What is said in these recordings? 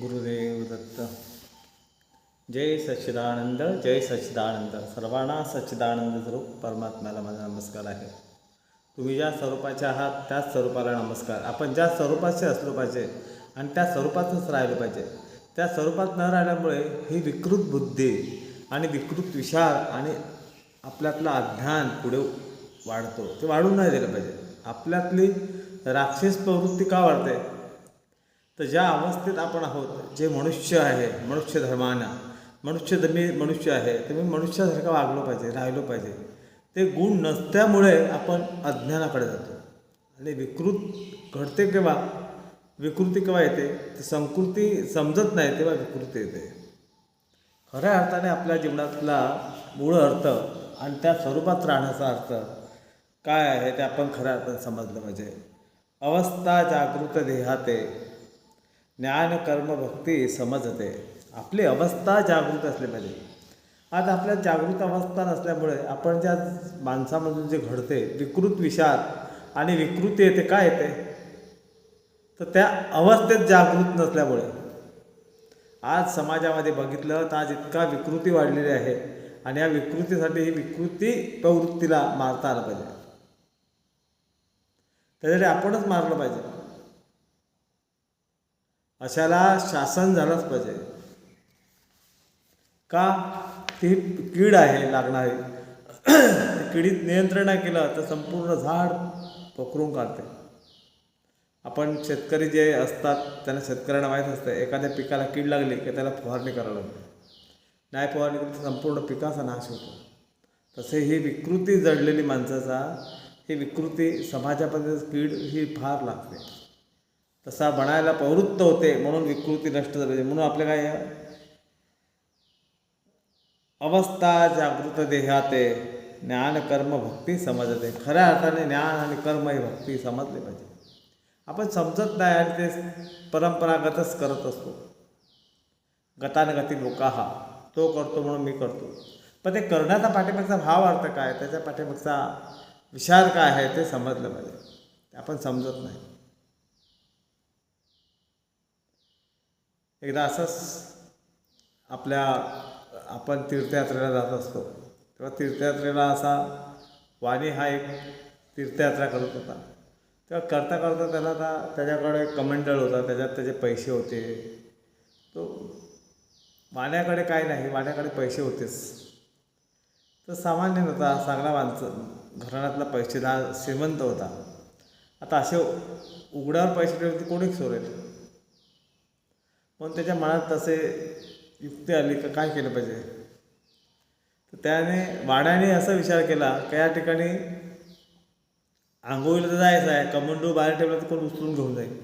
गुरुदेव दत्त जय सच्चिदानंद जय सच्चिदानंद। सर्वांना सच्चिदानंद स्वरूप परमात्म्याला माझा नमस्कार आहे. तुम्ही ज्या स्वरूपाचे आहात त्याच स्वरूपाला नमस्कार. आपण ज्या स्वरूपाचे असलो पाहिजे आणि त्या स्वरूपातच राहिलं पाहिजे. त्या स्वरूपात न राहिल्यामुळे ही विकृत बुद्धी आणि विकृत विचार आणि आपल्यातलं अज्ञान पुढे वाढतो. ते वाढून नाही दिलं पाहिजे. आपल्यातली राक्षस प्रवृत्ती का वाढते? तर ज्या अवस्थेत आपण आहोत जे मनुष्य आहे मनुष्य धर्मानं मनुष्यधर्मी मनुष्य आहे ते मी मनुष्यासारखं वागलो पाहिजे राहिलो पाहिजे. ते गुण नसल्यामुळे आपण अज्ञानाकडे जातो. आणि विकृत घडते केव्हा? विकृती केव्हा येते? तर संकृती समजत नाही तेव्हा विकृती येते. खऱ्या अर्थाने आपल्या जीवनातला मूळ अर्थ आणि त्या स्वरूपात राहण्याचा अर्थ काय आहे ते आपण खऱ्या अर्थाने समजलं पाहिजे. अवस्था जागृत देहाते. ज्ञान कर्म भक्ती समजते. आपली अवस्था जागृत असली पाहिजे. आज आपल्या जागृत अवस्था नसल्यामुळे आपण ज्या माणसामधून जे घडते विकृत विचार आणि विकृती येते काय येते? तर त्या अवस्थेत जागृत नसल्यामुळे. आज समाजामध्ये बघितलं तर आज इतका विकृती वाढलेली आहे आणि या विकृतीसाठी ही विकृती प्रवृत्तीला मारता आलं पाहिजे. त्यासाठी आपणच मारलं पाहिजे. अशाला शासन झालंच पाहिजे. का? ती कीड आहे लागणारी. किडीत नियंत्रण नाही केलं तर संपूर्ण झाड पकडून काढते. आपण शेतकरी जे असतात त्यांना शेतकऱ्यांना माहीत असतं एखाद्या पिकाला कीड लागली की त्याला फवारणी करावं लागते. नाही फवारणी केली तर संपूर्ण पिकाचा नाश होतो. तसे ही विकृती जडलेली माणसाचा ही विकृती समाजामध्ये कीड ही फार लागते. तसा बनायला प्रवृत्त होते म्हणून विकृती नष्ट झाली पाहिजे. म्हणून आपल्या काय अवस्था जागृत देहाते ज्ञान कर्म भक्ती समजते. खऱ्या अर्थाने ज्ञान आणि कर्म ही भक्ती समजली पाहिजे. आपण समजत नाही आणि ते परंपरागतच करत असतो. गतानुगती लोका हा तो करतो म्हणून मी करतो. पण ते करण्याचा पाठीमागचा भाव अर्थ काय? त्याच्या पाठीमागचा विचार काय आहे ते समजलं पाहिजे. आपण समजत नाही. एकदा असंच आपल्या आपण तीर्थयात्रेला जात असतो. तेव्हा तीर्थयात्रेला असा वाणी हा एक तीर्थयात्रा करत होता. तेव्हा करता करता त्याला आता त्याच्याकडे एक कमंडळ होता त्याच्यात त्याचे पैसे होते. तो वाण्याकडे काय नाही वाण्याकडे पैसे होतेच. तर सामान्य नव्हता चांगला माणसं. घराण्यातला पैसेदार श्रीमंत होता. आता असे उघड्यावर पैसे ठेवले कोणी सोडेल पण त्याच्या मनात तसे युक्ती आली का काय केलं पाहिजे? तर त्याने वाण्याने असा विचार केला का या ठिकाणी आंघोळीला तर जायचं आहे कमंडू बाहेर ठेवला तर कोण उचलून घेऊन जाईल?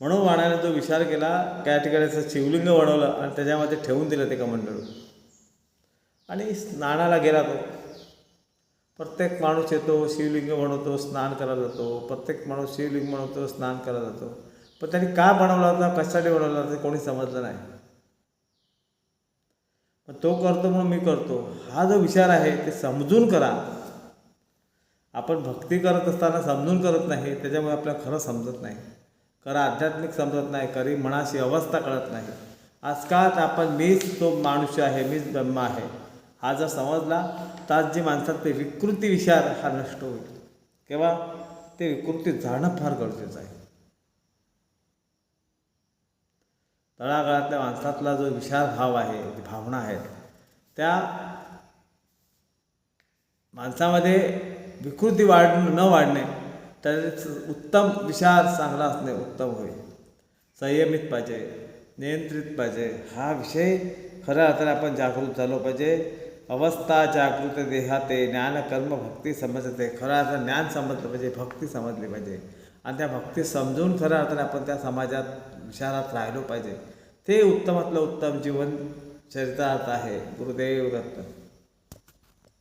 म्हणून वाण्याने तो विचार केला का या ठिकाणी असं शिवलिंग वाढवलं आणि त्याच्यामध्ये ठेवून दिलं ते कमंडळू आणि स्नानाला गेला तो. प्रत्येक माणूस येतो शिवलिंग बनवतो स्नान करायला जातो प्रत्येक माणूस शिवलिंग बनवतो स्नान करायला जातो. पण त्यांनी का बनवला होता कशासाठी बनवला होता कोणी समजलं नाही. पण तो करतो म्हणून मी करतो. हा जो विचार आहे ते समजून करा. आपण भक्ती करत असताना समजून करत नाही त्याच्यामुळे आपल्याला खरं समजत नाही. खरं आध्यात्मिक समजत नाही खरी मनाशी अवस्था कळत नाही. आजकाल आपण मीच तो माणूस आहे मीच ब्रह्म आहे. हा जर समजला तर आज जी माणसात ते विकृती विचार हा नष्ट होईल. केव्हा? ते विकृती जाणं फार गरजेचं आहे. तळागाळातल्या माणसातला जो विशाल भाव आहे जी भावना आहेत त्या माणसामध्ये विकृती वाढ न वाढणे तर उत्तम विचार चांगला असणे उत्तम होईल संयमित पाहिजे नियंत्रित पाहिजे हा विषय खऱ्या अर्थाने आपण जागृत झालो पाहिजे. अवस्था जागृत देहाते ज्ञान कर्म भक्ती समजते खऱ्या अर्थाने ज्ञान समजलं पाहिजे भक्ती समजली पाहिजे. आणि त्या भक्ती समजून खऱ्या अर्थाने आपण त्या समाजात विचारात राहिलो पाहिजे. ते उत्तमातलं उत्तम जीवन चरितार्थ आहे. गुरुदेव दत्त.